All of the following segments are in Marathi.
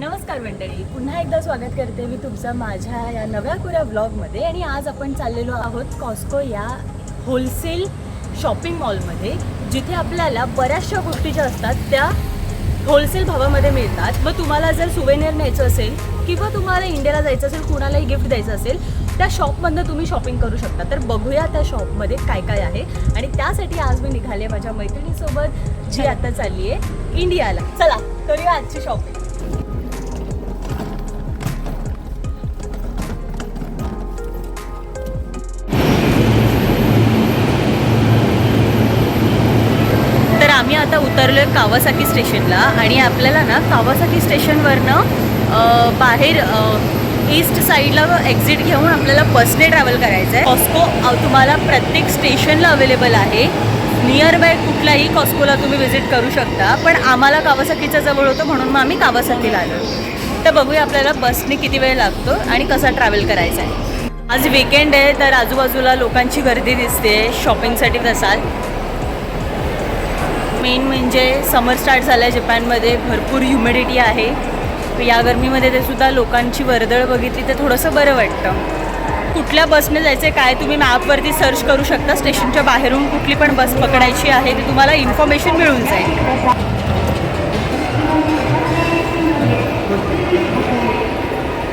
नमस्कार मंडळी. पुन्हा एकदा स्वागत करते मी तुमचं माझ्या या नव्या कुऱ्या ब्लॉगमध्ये आणि आज आपण चाललेलो आहोत कॉस्को या होलसेल शॉपिंग मॉलमध्ये जिथे आपल्याला बऱ्याचशा गोष्टी ज्या असतात त्या होलसेल भावामध्ये मिळतात. व तुम्हाला जर सुवेनियर न्यायचं असेल किंवा तुम्हाला इंडियाला जायचं असेल कुणालाही गिफ्ट द्यायचं असेल त्या शॉपमधनं तुम्ही शॉपिंग करू शकता. तर बघूया त्या शॉपमध्ये काय काय आहे. आणि त्यासाठी आज मी निघाले माझ्या मैत्रिणीसोबत जी आता चालली आहे इंडियाला चला करूया आजची शॉपिंग उतरलो आहे कावासाकी स्टेशनला आणि आपल्याला ना कावासाकी स्टेशनवरनं बाहेर ईस्ट साईडला एक्झिट घेऊन आपल्याला बसने ट्रॅव्हल करायचं आहे कॉस्को तुम्हाला प्रत्येक स्टेशनला अवेलेबल आहे. नियर बाय कुठल्याही कॉस्कोला तुम्ही व्हिजिट करू शकता. पण आम्हाला कावासाकीच्या जवळ होतं म्हणून मग आम्ही कावासाकीला आलो. तर बघूया आपल्याला बसने किती वेळ लागतो आणि कसा ट्रॅव्हल करायचा आहे. आज विकेंड आहे तर आजूबाजूला लोकांची गर्दी दिसते. शॉपिंगसाठी तसाल मेन म्हणजे समर स्टार्ट झाला आहे जपानमध्ये भरपूर ह्युमिडिटी आहे. या गरमीमध्ये ते सुद्धा लोकांची वर्दळ बघितली तर थोडंसं बरं वाटतं. कुठल्या बसने जायचं आहे काय तुम्ही मॅपवरती सर्च करू शकता. स्टेशनच्या बाहेरून कुठली पण बस पकडायची आहे ती तुम्हाला इन्फॉर्मेशन मिळून जाईल.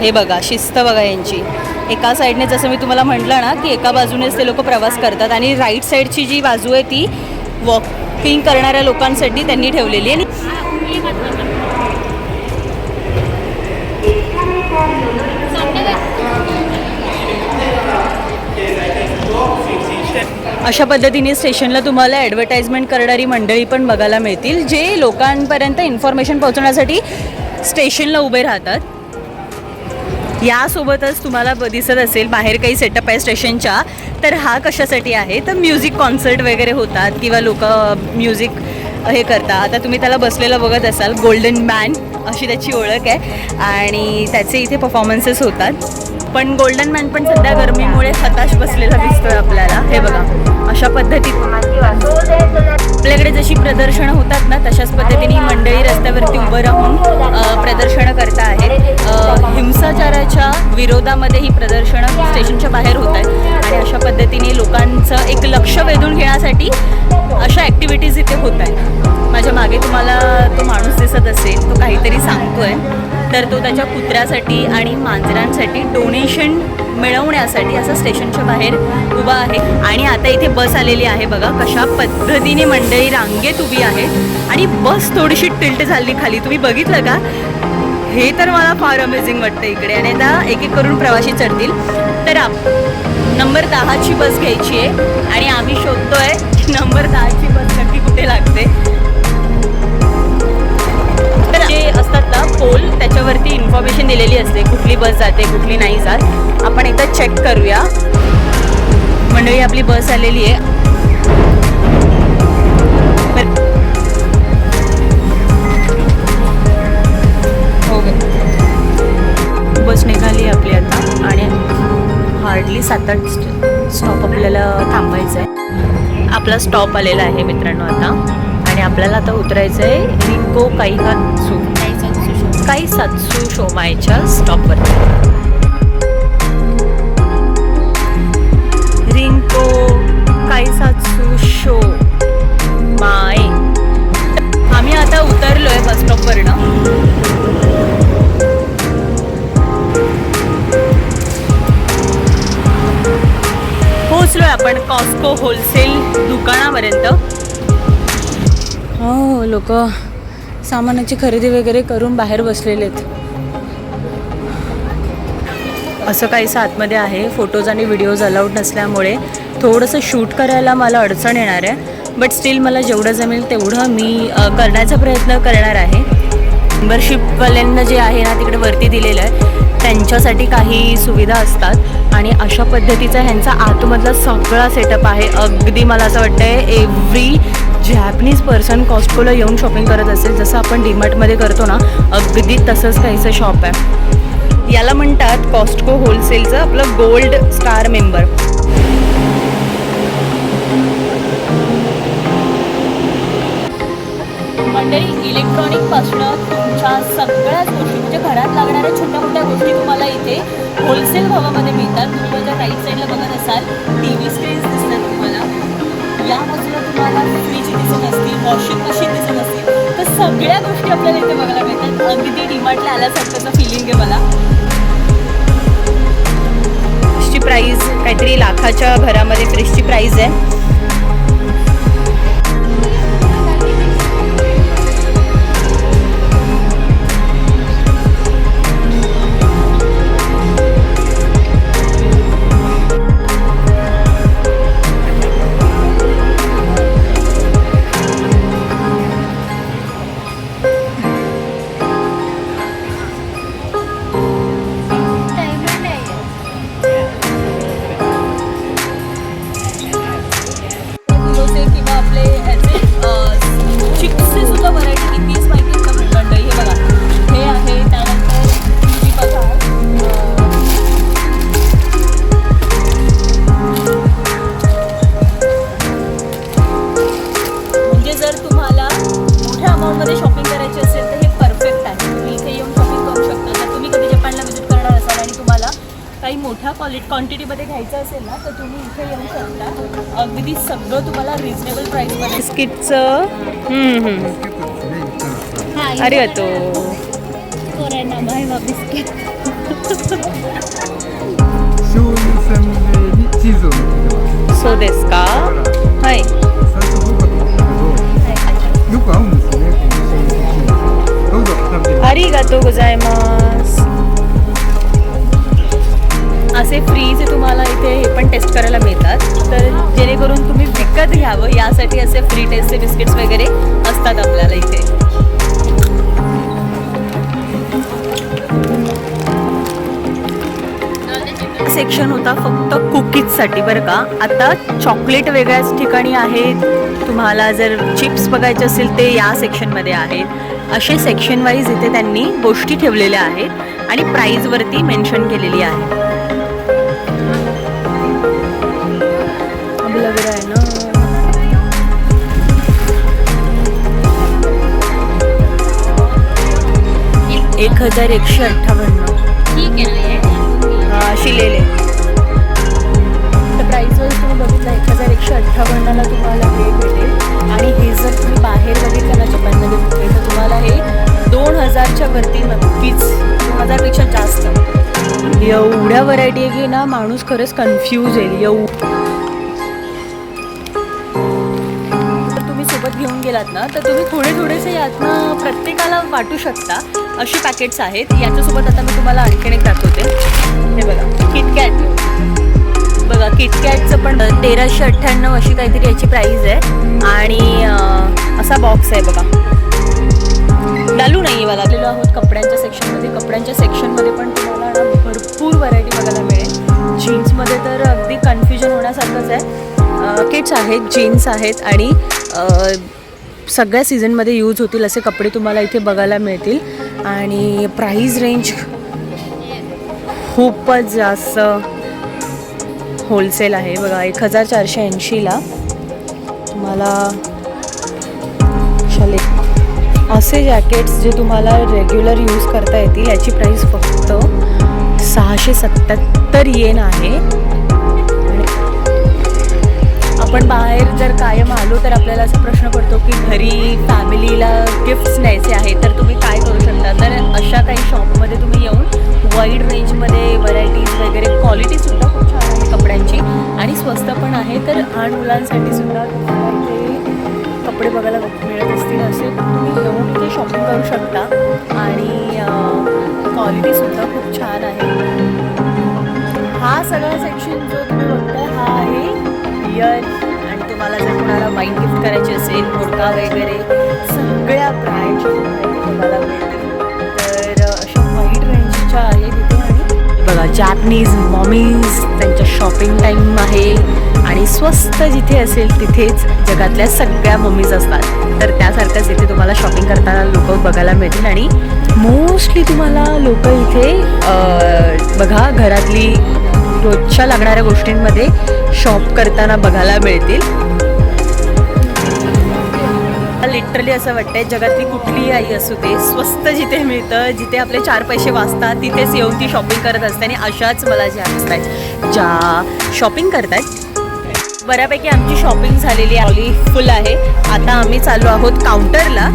हे बघा शिस्त बघा यांची. एका साईडने जसं मी तुम्हाला म्हटलं ना की एका बाजूनेच ते लोक प्रवास करतात आणि राईट साईडची जी बाजू आहे ती वॉक बुकिंग करणाऱ्या लोकांसाठी त्यांनी ठेवलेली आहे. अशा पद्धतीने स्टेशनला तुम्हाला ॲडव्हर्टाइजमेंट करणारी मंडळी पण बघायला मिळतील जे लोकांपर्यंत इन्फॉर्मेशन पोहोचवण्यासाठी स्टेशनला उभे राहतात. यासोबतच तुम्हाला ब- दिसत असेल बाहेर काही सेटअप आहे स्टेशनच्या तर हा कशासाठी आहे? तर म्युझिक कॉन्सर्ट वगैरे होतात किंवा लोक म्युझिक हे करतात. आता तुम्ही त्याला बसलेलं बघत असाल गोल्डन मॅन अशी त्याची ओळख आहे. आणि त्याचे इथे परफॉर्मन्सेस होतात. पण गोल्डन मॅन पण सध्या गरमीमुळे हताश बसलेला दिसतोय आपल्याला. हे बघा. अशा पद्धतीत आपल्याकडे जशी प्रदर्शनं होतात ना तशाच पद्धतीने मंडळी रस्त्यावरती उभं राहून प्रदर्शनं करता आहेत. हिंसाचाराच्या विरोधामध्ये ही प्रदर्शनं स्टेशनच्या बाहेर होत आहेत. आणि अशा पद्धतीने लोकांचं एक लक्ष वेधून घेण्यासाठी अशा ॲक्टिव्हिटीज इथे होत आहेत. माझ्या मागे तुम्हाला तो माणूस दिसत असेल तो काहीतरी सांगतोय. तर तो त्याच्या कुत्र्यासाठी आणि मांजरांसाठी डोनेशन मिळवण्यासाठी असं स्टेशनच्या बाहेर उभा आहे. आणि आता इथे बस आलेली आहे बघा. कशा पद्धतीने मंडळी रांगेत उभी आहे. आणि बस थोडीशी टिल्ट झाली खाली. तुम्ही बघितलं का? हे तर मला फार अमेझिंग वाटतं इकडे. आणि आता एक एक करून प्रवासी चढतील. तर आप नंबर दहाची बस घ्यायची आहे. आणि आम्ही शोधतोय नंबर दहाची बस नक्की कुठे लागते? असतात ना पोल त्याच्यावरती इन्फॉर्मेशन दिलेली असते कुठली बस जाते कुठली नाही जात. आपण एकदा चेक करूया. मंडळी आपली बस आलेली आहे. हो बस निघाली आपली आता आणि हार्डली सात आठ स्टॉप आपल्याला थांबायचं आहे. आपला स्टॉप आलेला आहे मित्रांनो आता. आणि आपल्याला आता उतरायचं आहे रिंको काईहात्सू काही सातसू शोमायच्या स्टॉपवर रिंको काही सातसू शो. माय. आम्ही आता उतरलोय बस स्टॉपवरनं पोहोचलोय आपण कॉस्को होलसेल दुकानापर्यंत. हो लोक. सामानाची खरेदी वगैरे करून बाहेर बसलेले आहेत. असं काहीसं आतमध्ये आहे. फोटोज आणि व्हिडिओज अलाउड नसल्यामुळे थोडंसं शूट करायला मला अडचण येणार आहे. बट स्टील मला जेवढं जमेल तेवढं मी करण्याचा प्रयत्न करणार आहे. मेंबरशिपवाल्यांना जे आहे ना तिकडे वरती दिलेलं आहे त्यांच्यासाठी काही सुविधा असतात. आणि अशा पद्धतीचा ह्यांचा आतमधला सगळा सेटअप आहे. अगदी मला असं वाटतं आहे एव्हरी जॅपनीज पर्सन कॉस्टकोला येऊन शॉपिंग करत असेल जसं आपण डीमार्टमध्ये करतो ना अगदी तसंच काहीचं शॉप आहे. याला म्हणतात कॉस्टको होलसेलचं आपलं गोल्ड स्टार मेंबर मंडळी इलेक्ट्रॉनिक पासनं तुमच्या सगळ्याच गोष्टी म्हणजे होलसेल भावामध्ये मिळतात. तुम्ही माझ्या राईट साईडला बघत असाल टी व्ही स्क्रीन्स दिसतात तुम्हाला. या बाजूला तुम्हाला वॉशिंग मशीन दिसत असतील तर सगळ्या गोष्टी आपल्याला इथे बघायला मिळतात. अगदी डिमार्टला आल्यासारखंचं फिलिंग आहे मला. फ्रीजची प्राईज काहीतरी लाखाच्या भरामध्ये फ्रिजची प्राईज आहे. अगदी सगळं तुम्हाला रिझनेबल प्राईसमध्ये बिस्किटचं अरे तो これ名前はビスケット醤油せんべいにチーズを乗せてます सो देस का だから हाय 最初どうかと思ったけどよく合うんですよねこの醤油とチーズどうぞ食べてみ असे फ्रीज तुम्हाला इथे हे पण टेस्ट करायला मिळतात. तर जेणेकरून तुम्ही विकत घ्यावं यासाठी असे फ्री टेस्टचे बिस्किट्स वगैरे असतात आपल्याला इथे. सेक्शन होता फक्त कुकीजसाठी बरं का. आता चॉकलेट वेगळ्याच ठिकाणी आहेत. तुम्हाला जर चिप्स बघायचे असेल ते या सेक्शनमध्ये आहेत. असे सेक्शन वाईज इथे त्यांनी गोष्टी ठेवलेल्या आहेत आणि प्राईजवरती मेन्शन केलेली आहे. एक हजार एकशे अठ्ठावन्न. ठीक आहे लिहिले तर प्राईस वाईज तुम्ही बघितलं एक हजार एकशे अठ्ठावन्नला तुम्हाला हे भेटेल. आणि हे जर तुम्ही बाहेर बघितलं ना जपानमध्ये कुठे तर तुम्हाला हे दोन हजारच्या वरती नक्कीच दोन हजारपेक्षा जास्त. एवढ्या व्हरायटी आहे की ना माणूस खरंच कन्फ्यूज तुम्ही सोबत घेऊन गेलात ना तर तुम्ही थोडे थोडेसे यातनं प्रत्येकाला वाटू शकता. अशी पॅकेट्स आहेत. याच्यासोबत आता मी तुम्हाला आणखीन एक दाखवते. हे बघा किटकॅट बघा किटकॅटचं पण तेराशे अठ्ठ्याण्णव अशी काहीतरी याची प्राईस आहे. आणि असा बॉक्स आहे बघा. डालू नाही आहे मला आलेलो आहोत कपड्यांच्या सेक्शनमध्ये कपड्यांच्या सेक्शनमध्ये पण तुम्हाला ना भरपूर व्हरायटी बघायला मिळेल. जीन्समध्ये तर अगदी कन्फ्युजन होण्यासारखंच आहे. किट्स आहेत जीन्स आहेत आणि सगळ्या सीझनमध्ये यूज होतील असे कपडे तुम्हाला इथे बघायला मिळतील. आणि प्राईज रेंज खूपच जास्त होलसेल आहे. बघा एक हजार चारशे ऐंशीला तुम्हाला शाले असे जॅकेट्स जे तुम्हाला रेग्युलर यूज करता येतील याची प्राईस फक्त सहाशे सत्याहत्तर येन आहे. आपण बाहेर जर कायम आलो तर आपल्याला असा प्रश्न पडतो की घरी फॅमिलीला गिफ्ट्स न्यायचे आहे तर तुम्ही अशा काही शॉपमध्ये तुम्ही येऊन वाईड रेंजमध्ये व्हरायटीज वगैरे क्वालिटीसुद्धा खूप छान आहे कपड्यांची. आणि स्वस्त पण आहे. तर लहान मुलांसाठी सुद्धा तुम्हाला इथे कपडे बघायला मिळत असतील असे. तुम्ही येऊन इथे शॉपिंग करू शकता. आणि क्वालिटीसुद्धा खूप छान आहे. हा सगळा सेक्शन जो तुम्ही बघताय हा आहे इयर आणि तुम्हाला जर कोणाला वाईन गिफ्ट करायची असेल मोडका वगैरे सगळ्या ब्रँडची तुम्हाला मिळते जॅपनीज मॉमीज त्यांच्या शॉपिंग टाईम आहे. आणि स्वस्त जिथे असेल तिथेच जगातल्या सगळ्या मम्मीज असतात. तर त्यासारखंच इथे तुम्हाला शॉपिंग करताना लोक बघायला मिळतील. आणि मोस्टली तुम्हाला लोक इथे बघा घरातली रोजच्या लागणाऱ्या गोष्टींमध्ये शॉप करताना बघायला मिळतील. लिटरली असं वाटतंय जगातली कुठलीही आई असू दे स्वस्त जिथे मिळतं जिथे आपले चार पैसे वाचतात तिथेच येऊन ती शॉपिंग करत असते आणि अशाच मला ज्या असतात ज्या शॉपिंग करतात बऱ्यापैकी आमची शॉपिंग झालेली ऑली फुल आहे. आता आम्ही चालू आहोत काउंटरला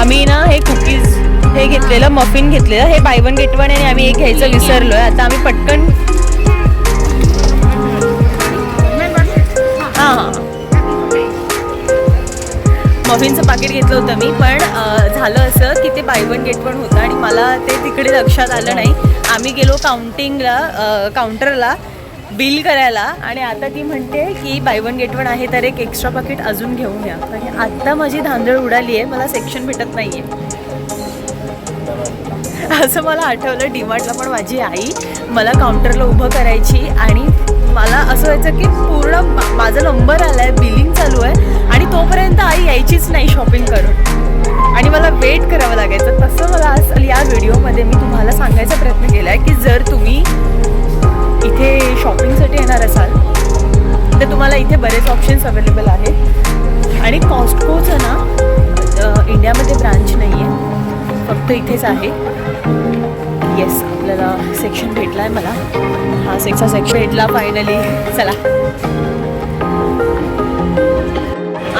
आम्ही ना हे कुकीज हे घेतलेलं मफिन घेतलेलं हे बाय वन गेट वन आणि आम्ही एक घ्यायचं विसरलोय. आता आम्ही पटकन हां हां. मफिनचं पाकिट घेतलं होतं मी पण झालं असं की ते बाय वन गेट वन होतं आणि मला ते तिकडे लक्षात आलं नाही. आम्ही गेलो काउंटिंगला काउंटरला बिल करायला आणि आता ती म्हणते की बाय वन गेट वन आहे तर एक एक्स्ट्रा पाकिट अजून घेऊन या. म्हणजे आत्ता माझी धांदळ उडाली आहे मला सेक्शन भेटत नाही आहे असं मला आठवलं डीमार्टला पण माझी आई मला काउंटरला उभं करायची आणि मला असं व्हायचं की पूर्ण माझा नंबर आला आहे तोपर्यंत यायचीच नाही शॉपिंग करून. आणि मला वेट करावं लागायचं. तसं मला आज या व्हिडिओमध्ये मी तुम्हाला सांगायचा प्रयत्न केला आहे की जर तुम्ही इथे शॉपिंगसाठी येणार असाल तर तुम्हाला इथे बरेच ऑप्शन्स अवेलेबल आहेत. आणि कॉस्टकोचं ना इंडियामध्ये ब्रांच नाही आहे फक्त इथेच आहे. येस आपल्याला सेक्शन भेटला आहे मला. हा सेक्सा सेक्शन भेटला फायनली चला.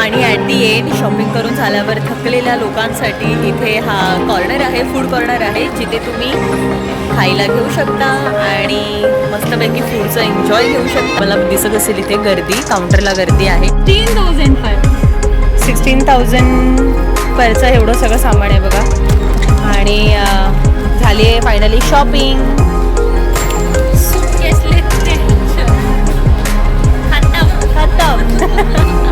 आणि ॲट दी एंड शॉपिंग करून झाल्यावर थकलेल्या लोकांसाठी इथे हा कॉर्नर आहे फूड कॉर्नर आहे जिथे तुम्ही खायला घेऊ शकता आणि मस्तपैकी फूडचं एन्जॉय घेऊ शकता. मला दिसत असेल इथे गर्दी काउंटरला गर्दी आहे. तीन थाउजंड फाय सिक्स्टीन थाउजंड परचं एवढं सगळं सामान आहे बघा. आणि झाली आहे फायनली शॉपिंग खतम.